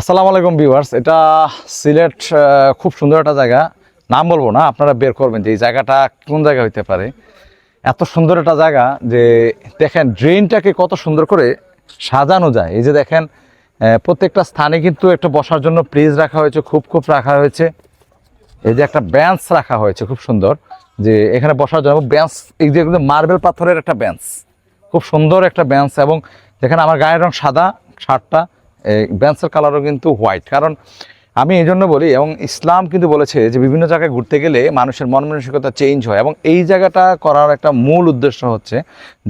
আসসালামু আলাইকুম ভিউয়ার্স, এটা সিলেট খুব সুন্দর একটা জায়গা। নাম বলব না, আপনারা বের করবেন যে এই জায়গাটা কোন জায়গা হইতে পারে। এত সুন্দর একটা জায়গা যে দেখেন ড্রেনটাকে কত সুন্দর করে সাজানো যায়। এই যে দেখেন প্রত্যেকটা স্থানে কিন্তু একটা বসার জন্য প্লেস রাখা হয়েছে, খুব খুব রাখা হয়েছে। এই যে একটা বেঞ্চ রাখা হয়েছে, খুব সুন্দর। যে এখানে বসার জন্য বেঞ্চ এই যে মার্বেল পাথরের একটা বেঞ্চ খুব সুন্দর একটা বেঞ্চ এবং যেখানে আমার গায়ের রং সাদা, শার্টটা। বেঞ্চের কালারও কিন্তু হোয়াইট কারণ আমি এই জন্য বলি, এবং ইসলাম কিন্তু বলেছে যে বিভিন্ন জায়গায় ঘুরতে গেলে মানুষের মন মানসিকতা চেঞ্জ হয়, এবং এই জায়গাটা করার একটা মূল উদ্দেশ্য হচ্ছে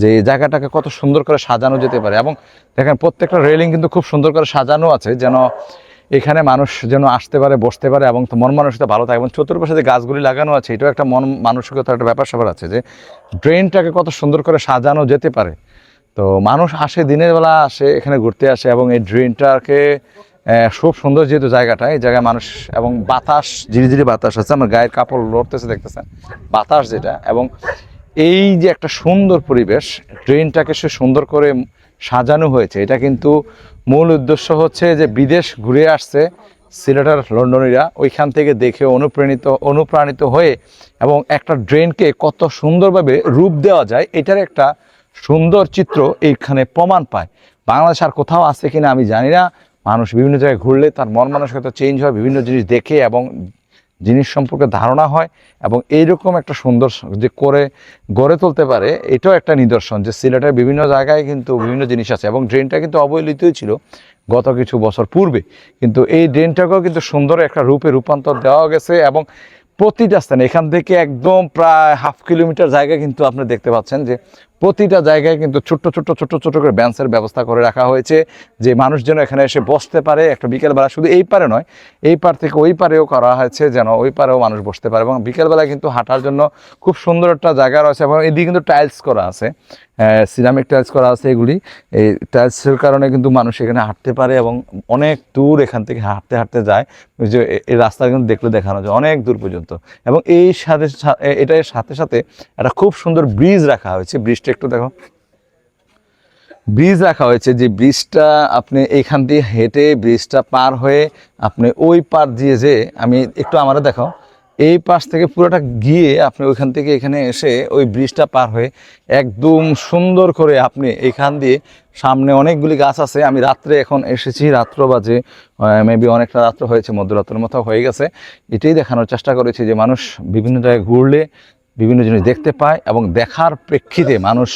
যে এই জায়গাটাকে কত সুন্দর করে সাজানো যেতে পারে। এবং দেখেন, প্রত্যেকটা রেলিং কিন্তু খুব সুন্দর করে সাজানো আছে, যেন এখানে মানুষ যেন আসতে পারে, বসতে পারে, এবং মন মানসিকতা ভালো থাকে। এবং চতুর্পাশে যে গাছগুলি লাগানো আছে, এটাও একটা মন মানসিকতার একটা ব্যাপার স্যাপার আছে যে ড্রেনটাকে কত সুন্দর করে সাজানো যেতে পারে। তো মানুষ আসে, দিনের বেলা আসে, এখানে ঘুরতে আসে এবং এই ড্রেনটাকে খুব সুন্দর যেহেতু জায়গাটা, এই জায়গায় মানুষ এবং বাতাস, ঝিরিঝিরি বাতাস আছে, আমার গায়ের কাপড় লড়তেছে দেখতেছেন, বাতাস যেটা এবং এই যে একটা সুন্দর পরিবেশ ড্রেনটাকে সে সুন্দর করে সাজানো হয়েছে, এটা কিন্তু মূল উদ্দেশ্য হচ্ছে যে বিদেশ ঘুরে আসছে সিলেটার লন্ডনীরা, ওইখান থেকে দেখে অনুপ্রাণিত অনুপ্রাণিত হয়ে এবং একটা ড্রেনকে কত সুন্দরভাবে রূপ দেওয়া যায়, এটার একটা সুন্দর চিত্র এইখানে প্রমাণ পায়। বাংলাদেশ আর কোথাও আছে কিনা আমি জানি না। মানুষ বিভিন্ন জায়গায় ঘুরলে তার মন মানসিকতা চেঞ্জ হয়, বিভিন্ন জিনিস দেখে এবং জিনিস সম্পর্কে ধারণা হয় এবং এইরকম একটা সুন্দর যে করে, গড়ে তুলতে পারে, এটাও একটা নিদর্শন যে সিলেটের বিভিন্ন জায়গায় কিন্তু বিভিন্ন জিনিস আছে এবং ড্রেনটা কিন্তু অবহেলিতই ছিল গত কিছু বছর পূর্বে। কিন্তু এই ড্রেনটাকেও কিন্তু সুন্দর একটা রূপে রূপান্তর দেওয়া গেছে এবং প্রতিটা স্থানে, এখান থেকে একদম প্রায় হাফ কিলোমিটার জায়গা কিন্তু আপনি দেখতে পাচ্ছেন যে প্রতিটা জায়গায় কিন্তু ছোট্ট ছোট্ট ছোট্ট ছোট্ট করে বেঞ্চের ব্যবস্থা করে রাখা হয়েছে। যে মানুষ যেন এখানে এসে বসতে পারে, একটা বিকেলবেলা শুধু এই পারে নয়, এই পার থেকে ওই পারেও করা হয়েছে যেন ওই পারেও মানুষ বসতে পারে এবং বিকেলবেলা কিন্তু হাঁটার জন্য খুব সুন্দর একটা জায়গা রয়েছে এবং এদিকে কিন্তু টাইলস করা আছে। সিরামিক টাইলস করা আছে এগুলি। এই টাইলসের কারণে কিন্তু মানুষ এখানে হাঁটতে পারে এবং অনেক দূর এখান থেকে হাঁটতে হাঁটতে যায়। যে এই রাস্তা কিন্তু দেখলে দেখানো যায়, অনেক দূর পর্যন্ত। এবং এই সাথে এটার সাথে সাথে একটা খুব সুন্দর ব্রিজ রাখা হয়েছে, ব্রিজটা একটু দেখো। ব্রিজ রাখা হয়েছে, যে ব্রিজটা আপনি এইখান দিয়ে হেঁটে ব্রিজটা পার হয়ে আপনি ওই পার দিয়ে যে, আমি একটু আমারও দেখো এই পাশ থেকে পুরোটা গিয়ে আপনি ওইখান থেকে এখানে এসে ওই ব্রিজটা পার হয়ে একদম সুন্দর করে আপনি এখান দিয়ে সামনে অনেকগুলি গাছ আছে। আমি রাত্রে এখন এসেছি, রাত্র বাজে মেবি অনেকটা রাত্র হয়েছে, মধ্যরাত্রের মতো হয়ে গেছে। এটাই দেখানোর চেষ্টা করেছি যে মানুষ বিভিন্ন জায়গায় ঘুরলে বিভিন্ন জিনিস দেখতে পায় এবং দেখার প্রেক্ষিতে মানুষ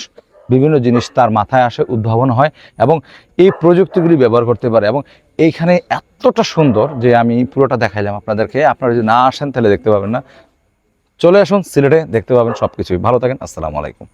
বিভিন্ন জিনিস তার মাথায় আসে, উদ্ভাবন হয় এবং এই প্রযুক্তিগুলি ব্যবহার করতে পারে এবং এইখানে এতটা সুন্দর যে আমি পুরোটা দেখাইলাম আপনাদেরকে। আপনারা যদি না আসেন তাহলে দেখতে পাবেন না। চলে আসুন, সিলেটে দেখতে পাবেন সব কিছুই ভালো থাকেন, আসসালামু আলাইকুম।